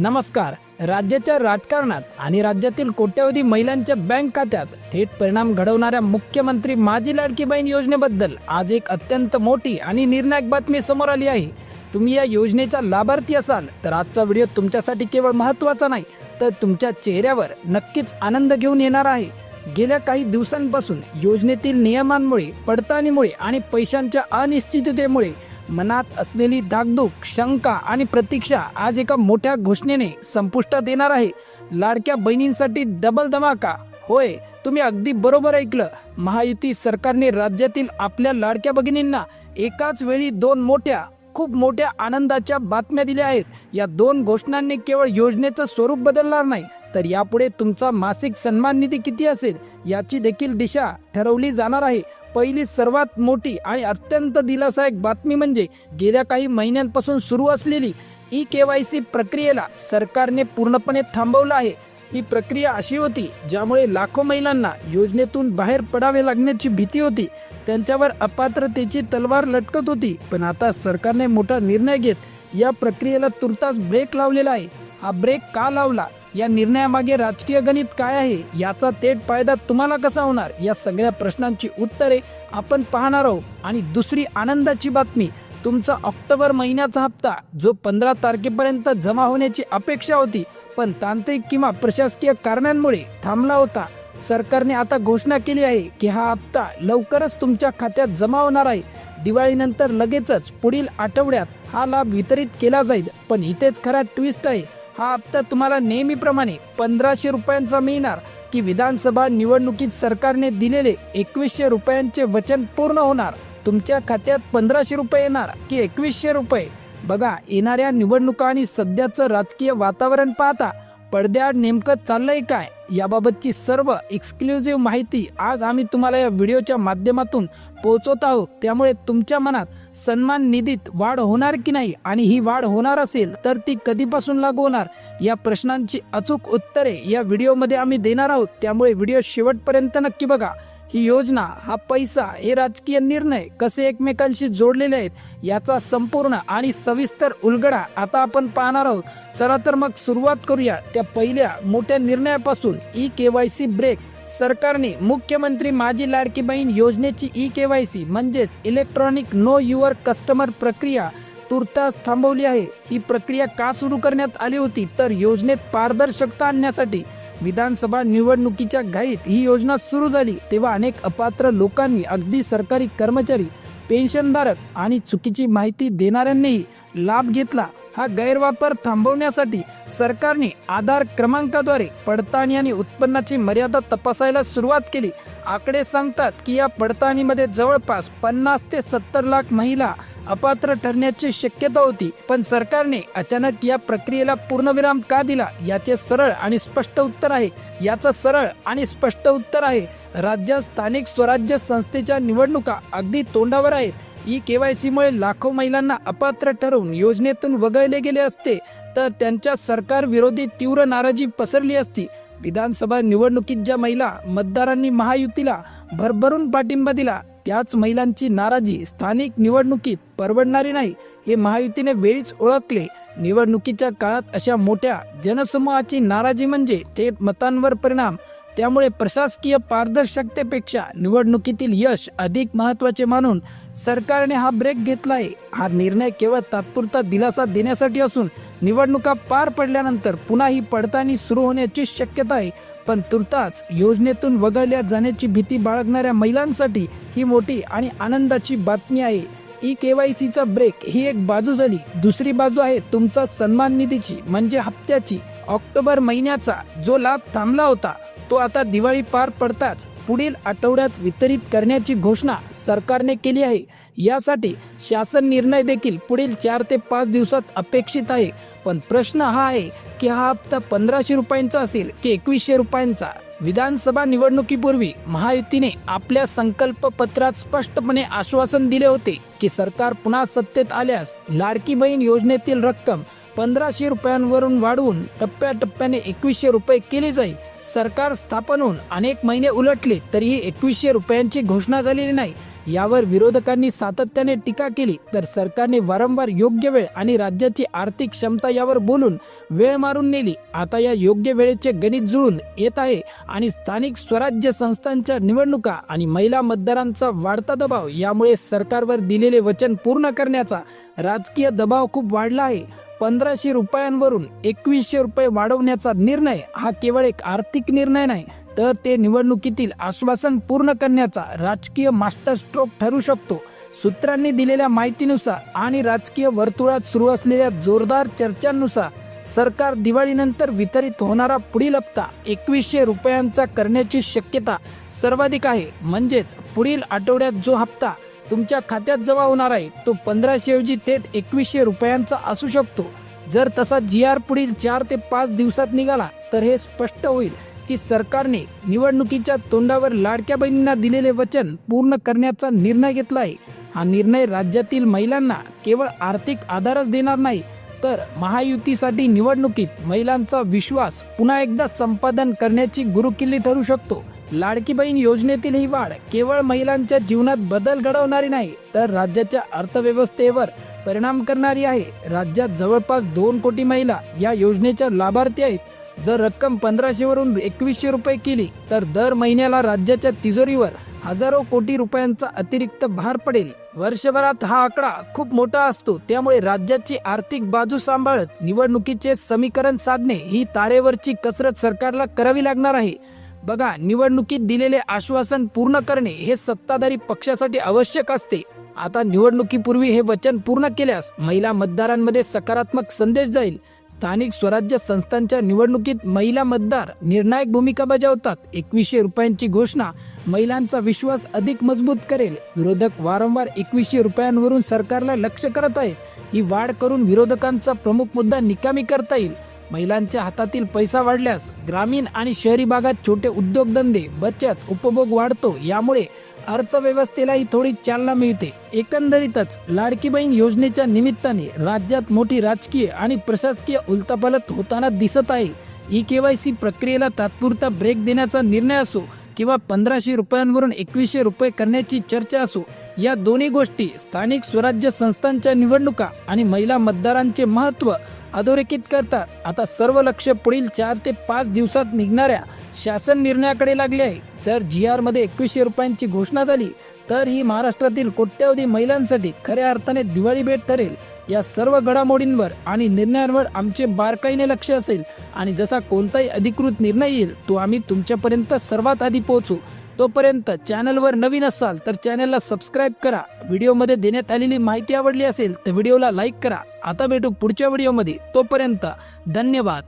नमस्कार. राज्याच्या राजकारणात आणि राज्यातील कोट्यवधी महिलांच्या बँक खात्यात थेट परिणाम घडवणाऱ्या मुख्यमंत्री माझी लाडकी बहीण योजनेबद्दल आज एक अत्यंत मोठी आणि निर्णायक बातमी समोर आली आहे. तुम्ही या योजनेचा लाभार्थी असाल तर आजचा व्हिडिओ तुमच्यासाठी केवळ महत्त्वाचा नाही तर तुमच्या चेहऱ्यावर नक्कीच आनंद घेऊन येणार आहे. गेल्या काही दिवसांपासून योजनेतील नियमांमुळे पडताळणीमुळे आणि पैशांच्या अनिश्चिततेमुळे मनात असलेली धाकधूक शंका आणि प्रतीक्षा आज एका मोठ्या घोषणेने संपुष्टात येणार आहे. लाडक्या बहिणींसाठी डबल धमाका. होय तुम्ही अगदी बरोबर ऐकलं. महायुती सरकारने राज्यातील आपल्या लाडक्या भगिनींना एकाच वेळी दोन मोठ्या खूप मोठ्या आनंदाच्या बातम्या दिल्या आहेत. या दोन घोषणांनी केवळ योजनेचं स्वरूप बदलणार नाही तर यापुढे तुमचा मासिक सन्मान निधी किती असेल याची देखील दिशा ठरवली जाणार आहे. पहिली सर्वात मोठी आणि अत्यंत दिलासायक बातमी म्हणजे गेल्या काही महिन्यांपासून सुरू असलेली ई के वाय सी प्रक्रियेला सरकारने पूर्णपणे थांबवलं आहे. ही प्रक्रिया अशी होती ज्यामुळे लाखो महिलांना योजनेतून बाहेर पडावे लागण्याची भीती होती. त्यांच्यावर अपात्रतेची तलवार लटकत होती पण आता सरकारने मोठा निर्णय घेत या प्रक्रियेला तुर्तास ब्रेक लावलेला आहे. हा ब्रेक का लावला? या निर्णयामागे राजकीय गणित काय आहे याचा थेट फायदा तुम्हाला कसा होणार या सगळ्या प्रश्नांची उत्तरे आपण पाहणार आहोत. आणि दुसरी आनंदाची बातमी तुमचा ऑक्टोबर महिन्याचा हप्ता जो पंधरा तारखेपर्यंत जमा होण्याची अपेक्षा होती पण तांत्रिक किंवा प्रशासकीय कारणांमुळे थांबला होता. सरकारने आता घोषणा केली आहे की हा हप्ता लवकरच तुमच्या खात्यात जमा होणार आहे. दिवाळीनंतर लगेचच पुढील आठवड्यात हा लाभ वितरित केला जाईल पण इथेच खरा ट्विस्ट आहे. हा हप्ता तुम्हाला नेहमीप्रमाणे पंधराशे रुपयांचा मिळणार की विधानसभा निवडणुकीत सरकारने दिलेले एकवीसशे रुपयांचे वचन पूर्ण होणार. तुमच्या खात्यात पंधराशे रुपये येणार की एकवीसशे रुपये. बघा येणाऱ्या निवडणुका आणि सध्याचं राजकीय वातावरण पाहता पडद्याआड नेमकं चाललंय काय? याबाबतची सर्व एक्सक्लुझिव्ह माहिती आज आम्ही तुम्हाला या व्हिडिओच्या माध्यमातून पोहोचवत आहोत. त्यामुळे तुमच्या मनात सन्मान निधीत वाढ होणार की नाही आणि ही वाढ होणार असेल तर ती कधीपासून लागू होणार? या प्रश्नांची अचूक उत्तरे या व्हिडिओमध्ये आम्ही देणार आहोत. त्यामुळे व्हिडिओ शेवटपर्यंत नक्की बघा. ही योजना हा पैसा हे राजकीय निर्णय कसे एकमेकांशी जोडलेले आहेत याचा संपूर्ण आणि सविस्तर उलगडा आता आपण पाहणार आहोत. चला तर मग सुरुवात करूया त्या पहिल्या मोठ्या निर्णयापासून. E K Y C break. सरकारने मुख्यमंत्री माझी लाडकी बहीण योजनेची ई के वाय सी म्हणजेच इलेक्ट्रॉनिक नो युअर कस्टमर प्रक्रिया तुर्तास थांबवली आहे. ही प्रक्रिया का सुरू करण्यात आली होती? तर योजनेत पारदर्शकता आणण्यासाठी विधानसभा निवडणुकीच्या घाईत ही योजना सुरू झाली तेव्हा अनेक अपात्र लोकांनी अगदी सरकारी कर्मचारी पेन्शनधारक आणि चुकीची माहिती देणाऱ्यांनीही लाभ घेतला. हा गैरवापर थांबवण्यासाठी सरकारने आधार क्रमांकाद्वारे पडताळणी आणि उत्पन्नाची मर्यादा तपासायला सुरुवात केली. आकडे सांगतात की या पडताळणीमध्ये जवळपास पन्नास ते सत्तर लाख महिला अपात्र ठरण्याची शक्यता होती पण सरकारने अचानक या प्रक्रियेला पूर्णविराम का दिला याचे सरळ आणि स्पष्ट उत्तर आहे. याचं सरळ आणि स्पष्ट उत्तर आहे राज्यात स्थानिक स्वराज्य संस्थेच्या निवडणुका अगदी तोंडावर आहेत. ई केवायसी मुळे लाखो महिलांना अपात्र ठरवून योजनेतून वगळले गेले असते तर त्यांच्या सरकार विरोधी तीव्र नाराजी पसरली असती. विधानसभा निवडणुकीत ज्या महिला मतदारांनी महायुतीला भरभरून पाठिंबा दिला त्याच महिलांची नाराजी स्थानिक निवडणुकीत परवडणारी नाही हे महायुतीने वेळीच ओळखले. निवडणुकीच्या काळात अशा मोठ्या जनसमूहाची नाराजी म्हणजे थेट मतांवर परिणाम. त्यामुळे प्रशासकीय पारदर्शकतेपेक्षा निवडणुकीतील यश अधिक महत्त्वाचे मानून सरकारने हा ब्रेक घेतला आहे हा निर्णय केवळ तात्पुरता दिलासा देण्यासाठी असून निवडणुका पार पडल्यानंतर पुन्हा ही पडताळणी सुरू होण्याची शक्यता आहे. पण तुर्ताच योजनेतून वगळल्या जाण्याची भीती बाळगणाऱ्या महिलांसाठी ही मोठी आणि आनंदाची बातमी आहे. ई के वाय सीचा ब्रेक ही एक बाजू झाली. दुसरी बाजू आहे तुमचा सन्मान निधीची म्हणजे हप्त्याची. ऑक्टोबर महिन्याचा जो लाभ थांबला होता तो आता दिवाळी पार पडताच पुढील आठवड्यात वितरित करण्याची घोषणा सरकारने केली आहे. यासाठी शासन निर्णय देखील पुढील चार ते पाच दिवसात अपेक्षित आहे. पण प्रश्न हा आहे की हा हप्ता पंधराशे रुपयांचा असेल की एकवीसशे रुपयांचा? विधानसभा निवडणुकीपूर्वी महायुतीने आपल्या संकल्प पत्रात स्पष्टपणे आश्वासन दिले होते की सरकार पुन्हा सत्तेत आल्यास लाडकी बहीण योजनेतील रक्कम पंधराशे रुपयांवरून वाढवून टप्प्याटप्प्याने एकवीसशे रुपये केले जाईल सरकार स्थापन होऊन अनेक महिने उलटले तरीही एकवीसशे रुपयांची घोषणा झालेली नाही. यावर विरोधकांनी सातत्याने टीका केली तर सरकारने वारंवार योग्य वेळ आणि राज्याची आर्थिक क्षमता यावर बोलून वेळ मारून नेली. आता या योग्य वेळेचे गणित जुळून येत आहे आणि स्थानिक स्वराज्य संस्थांच्या निवडणुका आणि महिला मतदारांचा वाढता दबाव यामुळे सरकारवर दिलेले वचन पूर्ण करण्याचा राजकीय दबाव खूप वाढला आहे. पंधराशे रुपयांवरून एकवीसशे रुपये वाढवण्याचा निर्णय हा केवळ एक आर्थिक निर्णय नाही तर ते निवडणुकीतील आश्वासन पूर्ण करण्याचा राजकीय मास्टर स्ट्रोक ठरू शकतो. सूत्रांनी दिलेल्या माहितीनुसार आणि राजकीय वर्तुळात सुरू असलेल्या जोरदार चर्चांनुसार सरकार दिवाळीनंतर वितरित होणारा पुढील हप्ता एकवीसशे रुपयांचा करण्याची शक्यता सर्वाधिक आहे. म्हणजेच पुढील आठवड्यात जो हप्ता तुमच्या खात्यात जमा होणार आहे. तो पंधराशे ऐवजी थेट एकवीसशे रुपयांचा असू शकतो. जर तसा जी आर पुढील चार ते पाच दिवसात निघाला तर हे स्पष्ट होईल की सरकारने निवडणुकीच्या तोंडावर लाडक्या बहिणींना दिलेले वचन पूर्ण करण्याचा निर्णय घेतला आहे. हा निर्णय राज्यातील महिलांना केवळ आर्थिक आधारच देणार नाही तर महायुतीसाठी निवडणुकीत महिलांचा विश्वास पुन्हा एकदा संपादन करण्याची गुरुकिल्ली ठरू शकतो. लाडकी बहीण योजनेतील ही वाढ. केवळ महिलांच्या जीवनात बदल घडवणारी नाही तर राज्याच्या अर्थव्यवस्थेवर परिणाम करणारी आहे. राज्यात जवळपास दोन कोटी महिला या योजनेच्या लाभार्थी आहेत. जर रक्कम पंधराशेवरून एकवीसशे रुपये केली तर दर महिन्याला राज्याच्या तिजोरीवर हजारो कोटी रुपयांचा अतिरिक्त भार पडेल. वर्षभरात हा आकडा खूप मोठा असतो त्यामुळे राज्याची आर्थिक बाजू सांभाळत निवडणुकीचे समीकरण साधणे ही तारेवरची कसरत सरकारला करावी लागणार आहे. बघा निवडणुकीत दिलेले आश्वासन पूर्ण करणे हे सत्ताधारी पक्षासाठी आवश्यक असते. आता निवडणुकीपूर्वी हे वचन पूर्ण केल्यास महिला मतदारांमध्ये सकारात्मक संदेश जाईल. स्थानिक स्वराज्य संस्थांच्या निवडणुकीत महिला मतदार निर्णायक भूमिका बजावतात. एकवीसशे रुपयांची घोषणा महिलांचा विश्वास अधिक मजबूत करेल. विरोधक वारंवार एकवीसशे रुपयांवरून सरकारला लक्ष करत आहेत. ही वाढ करून विरोधकांचा प्रमुख मुद्दा निकामी करता येईल. महिलांच्या हातातील पैसा वाढल्यास ग्रामीण आणि शहरी भागात छोटे उद्योगधंदे बचत उपभोग वाढतो. यामुळे अर्थव्यवस्थेलाही थोडी चालना मिळते. एकंदरीतच लाडकी बहीण योजनेच्या निमित्ताने राज्यात मोठी राजकीय आणि प्रशासकीय उलथापालथ होताना दिसत आहे. ई के वाय सी प्रक्रियेला तात्पुरता ब्रेक देण्याचा निर्णय असो किंवा पंधराशे रुपयांवरून एकवीसशे रुपये करण्याची चर्चा असो या दोन्ही गोष्टी स्थानिक स्वराज्य संस्थांच्या निवडणुका आणि महिला मतदारांचे महत्त्व अधोरेखित करतात. आता सर्व लक्ष पुढील चार ते पाच दिवसात निघणाऱ्या शासन निर्णयाकडे लागले आहे. जर जी आरमध्ये एकवीसशे रुपयांची घोषणा झाली तर ही महाराष्ट्रातील कोट्यावधी महिलांसाठी खऱ्या अर्थाने दिवाळी भेट ठरेल. या सर्व घडामोडींवर आणि निर्णयांवर आमचे बारकाईने लक्ष असेल आणि जसा कोणताही अधिकृत निर्णय येईल तो आम्ही तुमच्यापर्यंत सर्वात आधी पोहोचू. तोपर्यंत चॅनलवर नवीन असाल तर चॅनलला सबस्क्राईब करा. व्हिडिओमध्ये देण्यात आलेली माहिती आवडली असेल तर व्हिडिओला लाईक करा. आता भेटू पुढच्या व्हिडिओमध्ये. तोपर्यंत धन्यवाद.